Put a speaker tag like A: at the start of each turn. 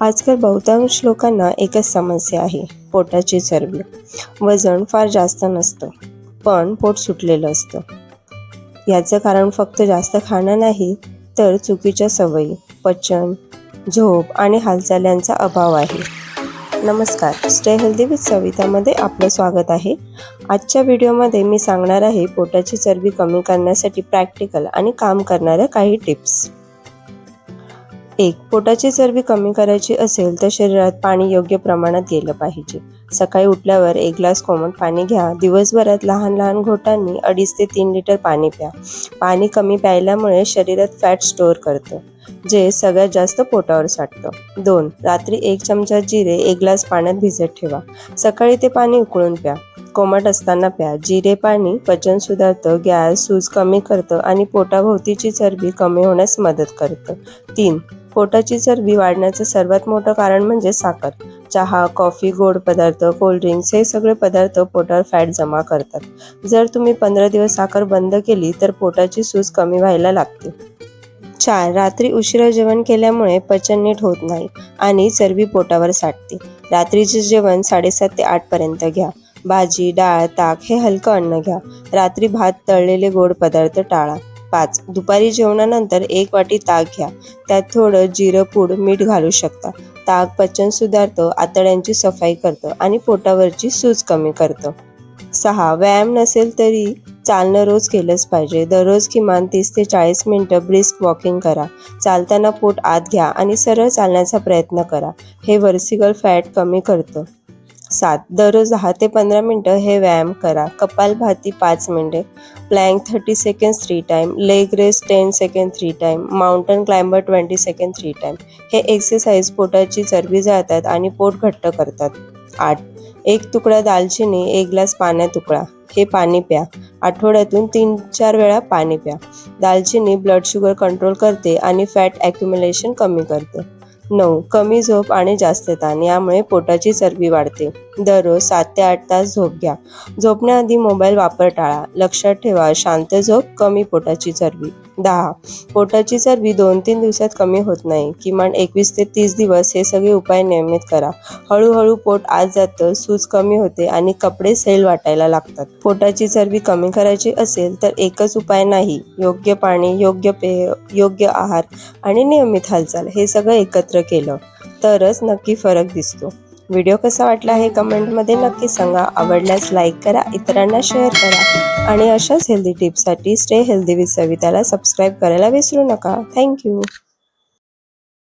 A: आजकाल बहुतांश लोकांना एकच समस्या आहे पोटाची चरबी. वजन फार जास्त नसतं पण पोट सुटलेलं असतं. याचं कारण फक्त जास्त खाणं नाही तर चुकीच्या सवयी पचन झोप आणि हालचाल्यांचा अभाव आहे. नमस्कार स्टे हेल्दी विथ सवितामध्ये आपलं स्वागत आहे. आजच्या व्हिडिओमध्ये मी सांगणार आहे पोटाची चरबी कमी करण्यासाठी प्रॅक्टिकल आणि काम करणाऱ्या काही टिप्स. एक पोटाची चरबी कमी करायची असेल तर शरीरात पाणी योग्य प्रमाणात गेलं पाहिजे. सकाळी उठल्यावर एक ग्लास कोमट पाणी घ्या. दिवसभरात लहान लहान घोटांनी अडीच ते तीन लिटर पाणी प्या. पाणी कमी प्यायल्यामुळे शरीरात फॅट स्टोअर करतं. जे सगळ्यात जास्त पोटावर साठतं. दोन रात्री एक चमचा जिरे एक ग्लास पाण्यात भिजत ठेवा. सकाळी ते पाणी उकळून प्या. कोमट असताना प्या. जिरे पाणी पचन सुधारतं गॅस सूज कमी करतं आणि पोटाभोवतीची चरबी कमी होण्यास मदत करतं. तीन पोटाची चरबी वाढण्याचं सर्वात मोठं कारण म्हणजे साखर. चहा कॉफी गोड पदार्थ कोल्ड्रिंक्स हे सगळे पदार्थ पोटावर फॅट जमा करतात. जर तुम्ही पंधरा दिवस साखर बंद केली तर पोटाची सूज कमी व्हायला लागते. चार रात्री उशिरा जेवण केल्यामुळे पचन नीट होत नाही आणि चरबी पोटावर साठते. रात्रीचे जेवण साडेसात ते आठपर्यंत घ्या. भाजी डाळ ताक हे हलकं अन्न घ्या. रात्री भात तळलेले गोड पदार्थ टाळा. पाच दुपारी जेवणानंतर एक वाटी ताक घ्या. त्यात थोडं जिरं पूड मीठ घालू शकता. ताक पचन सुधारतं आतड्यांची सफाई करतं आणि पोटावरची सूज कमी करतं. सहा व्यायाम नसेल तरी चालणं रोज केलंच पाहिजे. दररोज किमान तीस ते चाळीस मिनटं ब्रिस्क वॉकिंग करा. चालताना पोट आत घ्या आणि सरळ चालण्याचा प्रयत्न करा. हे वर्सिकल फॅट कमी करतं. सात दररोज दहा ते पंधरा मिनटं हे व्यायाम करा. कपालभाती पाच मिनटे. Plank thirty second three time leg raise ten second three time mountain climber twenty second three time हे एक्सरसाइज पोटाची चरबी जाळतात आणि पोट घट्ट करतात. आठ. एक तुकडा दालचिनी एक ग्लास पाण्यात उकळा हे पाणी प्या. आठवड्यातून तीन चार वेळा पाणी प्या. दालचिनी ब्लड शुगर कंट्रोल करते आणि फॅट ॲक्युम्युलेशन कमी करते. नऊ. कमी झोप आणि जास्त ताण. यामुळे पोटाची चरबी वाढते. दररोज सात ते आठ तास झोप घ्या. झोपण्याआधी मोबाईल वापर टाळा. लक्षात ठेवा शांत झोप कमी पोटाची चरबी. दहा पोटाची चरबी दोन तीन दिवसात कमी होत नाही. किमान एकवीस ते तीस दिवस हे सगळे उपाय नियमित करा. हळूहळू पोट आत जातं सूज कमी होते आणि कपडे सैल वाटायला लागतात. पोटाची चरबी कमी करायची असेल तर एकच उपाय नाही. योग्य पाणी योग्य पेय योग्य आहार आणि नियमित हालचाल हे सगळं एकत्र केलं तरच नक्की फरक दिसतो. व्हिडिओ कसा वाटला हे कमेंटमध्ये नक्की सांगा. आवडल्यास लाईक करा इतरांना शेअर करा आणि अशाच हेल्दी टिप्ससाठी स्टे हेल्दी विथ सविताला सबस्क्राईब करायला विसरू नका. थँक्यू